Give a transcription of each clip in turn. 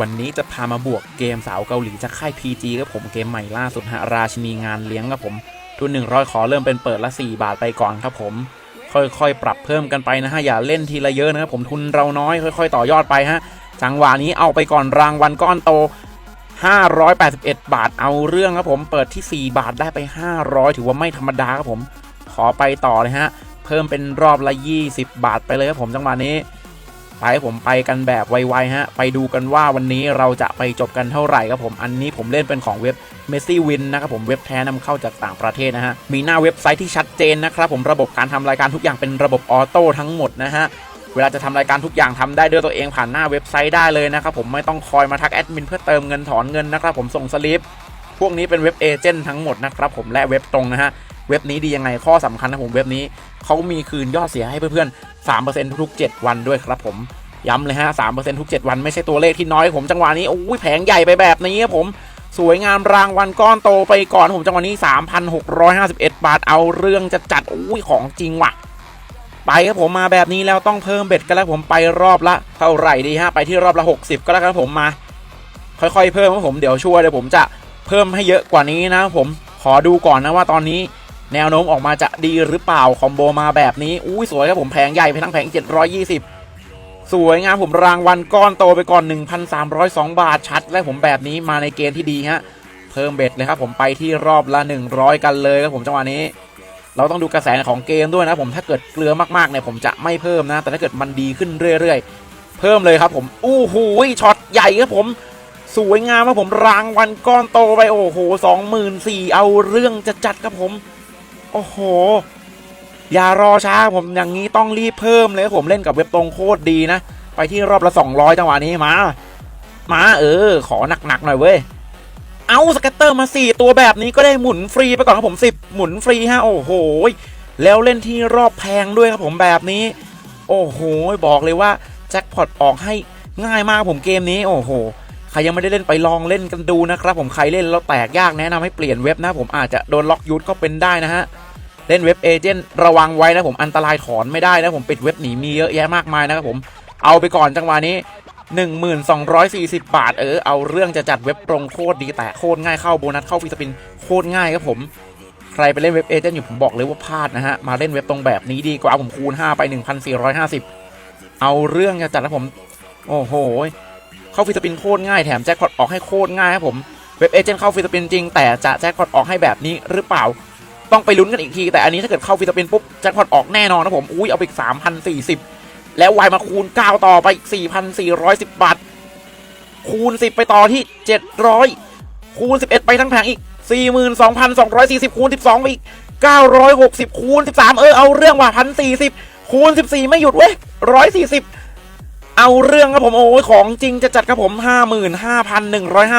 วันนี้จะพามาบวกเกมสาวเกาหลีจากค่าย PG ครับผมเกมใหม่ล่าสุดฮะราชินีงานเลี้ยงครับผม ทุน 100 ขอเริ่มเป็นเปิดละ 4 บาทไปก่อนครับผม ค่อยๆ ปรับเพิ่มกันไปนะฮะ อย่าเล่นทีละเยอะนะครับผมทุนเราน้อยค่อยๆ ต่อยอดไปฮะ จังหวะนี้เอาไปก่อนรางวัลก้อนโต 581 บาทเอาเรื่องครับผมเปิดที่ 4 บาทได้ไป 500 ถือว่าไม่ธรรมดาครับผม ขอไปต่อเลยฮะ เพิ่มเป็นรอบละ 20 บาทไปเลยครับผมจังหวะนี้ ไปให้ผมไปกันแบบไวๆฮะ ไปดูกันว่าวันนี้เราจะไปจบกันเท่าไหร่ครับผม อันนี้ผมเล่นเป็นของเว็บ m e s s y Win นะครับผมเว็บแท้นำเข้าจากต่างประเทศนะฮะ มีหน้าเว็บไซต์ที่ชัดเจนนะครับผมระบบการทำรายการทุกอย่างเป็นระบบออโต้ทั้งหมดนะฮะเวลาจะทำรายการทุกอย่างทำได้ด้วยตัวเองผ่านหน้าเว็บไซต์ได้เลยนะครับผมไม่ต้องคอยมาทักแอดมินเพื่อเติมเงินถอนเงินนะครับผมส่งสลิปพวกนี้เป็นเว็บเอเจนต์ทั้งหมดนะครับผมและเว็บตรงนะฮะ เว็บนี้ดียังไงข้อสำคัญนะผมเว็บนี้เขามีคืนยอดเสียให้เพื่อนๆ3%ทุกๆ7วันด้วยครับผมย้ำเลยฮะ3%ทุก7วันไม่ใช่ตัวเลขที่น้อยผมจังหวะนี้โอ้ยแผงใหญ่ไปแบบนี้ครับผมสวยงามรางวัลก้อนโตไปก่อนผมจังหวะนี้ 3,651 บาทเอาเรื่องจะจัดโอ้ยของจริงว่ะ ไปครับผมมาแบบนี้แล้วต้องเพิ่มเบ็ดกันแล้วผมไปรอบละเท่าไหร่ดีฮะไปที่รอบละ 60 ก็แล้วกันครับผมมา ค่อยๆ เพิ่มครับผมเดี๋ยวช่วยเดี๋ยวผมจะเพิ่มให้เยอะกว่านี้นะผมขอดูก่อนนะว่าตอนนี้ แนวโน้มออกมาจะดีหรือเปล่าคอมโบมาแบบนี้อุ้ยสวยครับผมแผงใหญ่ไปทั้งแผง 720 สวยงามผมรางวัลก้อนโตไปก่อน 1,302 บาทชัด และผมแบบนี้มาในเกณฑ์ที่ดีฮะเพิ่มเบ็ดเลยครับผมไปที่รอบละ 100 กันเลยครับผมจังหวะนี้ เราต้องดูกระแสของเกมด้วยนะผมถ้าเกิดเกลือมากๆเนี่ยผมจะไม่เพิ่มนะ แต่ถ้าเกิดมันดีขึ้นเรื่อยๆ เพิ่มเลยครับผมอู้หูยช็อตใหญ่ครับผมสวยงามครับผมรางวัลก้อนโตไปโอ้โหสองหมื่นสี่เอาเรื่องจะจัดครับผม โอ้โห อย่ารอช้าผมอย่างนี้ต้องรีบเพิ่มเลยผมเล่นกับเว็บตรงโคตรดีนะ ไปที่รอบละ 200 จังหวะนี้มา มาเออ ขอหนักๆหน่อยเว้ย เอาสเก็ตเตอร์มา 4 ตัวแบบนี้ก็ได้หมุนฟรีไปก่อนครับผม 10 หมุนฟรีฮะโอ้โห แล้วเล่นที่รอบแพงด้วยครับผมแบบนี้ โอ้โห บอกเลยว่าแจ็คพอตออกให้ง่ายมากผมเกมนี้ โอ้โห ใครยังไม่ได้เล่นไปลองเล่นกันดูนะครับผมใครเล่นแล้วแตกยากแนะนำให้เปลี่ยนเว็บนะผมอาจจะโดนล็อกยูทก็เป็นได้นะฮะเล่นเว็บเอเจนต์ระวังไว้นะผมอันตรายถอนไม่ได้นะผมปิดเว็บหนีมีเยอะแยะมากมายนะครับผมเอาไปก่อนจังหวะนี้ 1240 บาท เออเอาเรื่องจะจัดเว็บตรงโคตรดีแต่โคตรง่ายเข้าโบนัสเข้าฟรีสปินโคตรง่ายครับผมใครไปเล่นเว็บเอเจนต์อยู่ผมบอกเลยว่าพลาดนะฮะมาเล่นเว็บตรงแบบนี้ดีกว่าผมคูณ 5 ไป 1450 เอาเรื่องจะจัดแล้วผม โอ้โห เข้าฟรีสปินโคตรง่ายแถมแจ็คพอตออกให้โคตรง่ายครับผมเว็บเอเจนต์เข้าฟรีสปินจริงแต่จะแจ็คพอตออกให้แบบนี้หรือเปล่า ต้องไปลุ้นกันอีกที แต่อันนี้ถ้าเกิดเข้าฟรีสปินปุ๊บแจ็คพอตออกแน่นอนนะผมอุ้ยเอาไปอีก3,040 แล้ววายมาคูณ 9 ต่อไปอีก 4,410 บาท คูณ 10 ไปต่อที่ 700 คูณ 11 ไปทั้งแผงอีก 42,240 คูณ 12 ไปอีก 960 คูณ 13 เออเอาเรื่องว่ะ1,040 คูณ 14 ไม่หยุดเว้ย140 เอาเรื่องครับผมโอ้ยของจริงจะจัดครับผม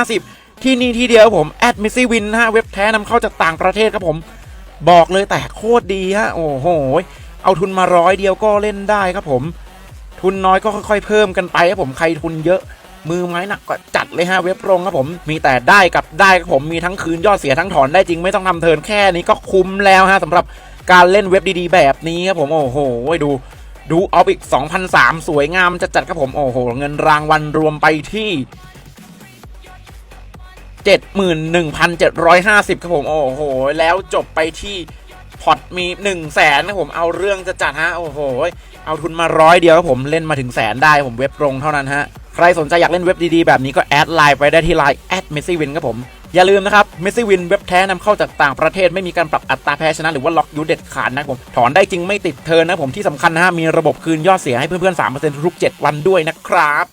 55,150 ที่นี่ที่เดียวครับผมแอดมิซี่วินฮะเว็บแท้นำเข้าจากต่างประเทศครับผม บอกเลยแต่โคตรดีฮะโอ้โหเอาทุนมาร้อยเดียวก็เล่นได้ครับผม ทุนน้อยก็ค่อยๆเพิ่มกันไปครับผมใครทุนเยอะมือไม้หนักก็จัดเลยฮะเว็บรงครับผมมีแต่ได้กับได้ครับผมมีทั้งคืนยอดเสียทั้งถอนได้จริงไม่ต้องทำเทินแค่นี้ก็คุ้มแล้วฮะสำหรับการเล่นเว็บดีๆ แบบนี้ครับผมโอ้โหดู ดูเอาอีก 2,003 สวยงามจะจัดครับผม โอ้โห เงินรางวัลรวมไปที่ 71,750 ครับผม โอ้โห แล้วจบไปที่พอร์ตมี 1 0 0 0 0แสนนะผมเอาเรื่องจะจัดฮะ โอ้โห เอาทุนมาร้อยเดียวครับผมเล่นมาถึงแสนได้ผมเว็บตรงเท่านั้นฮะ ใครสนใจอยากเล่นเว็บดีๆ แบบนี้ก็แอดไลน์ไปได้ที่ไลน์แอดเมสซี่วินครับผม อย่าลืมนะครับเมสซี่วินเว็บแท้นำเข้าจากต่างประเทศไม่มีการปรับอัตราแพ้ชนะหรือว่าล็อกยูเด็ดขาดนะผมถอนได้จริงไม่ติดเทินนะผมที่สำคัญนะฮะมีระบบคืนยอดเสียให้เพื่อนๆ3%ทุกๆ7วันด้วยนะครับ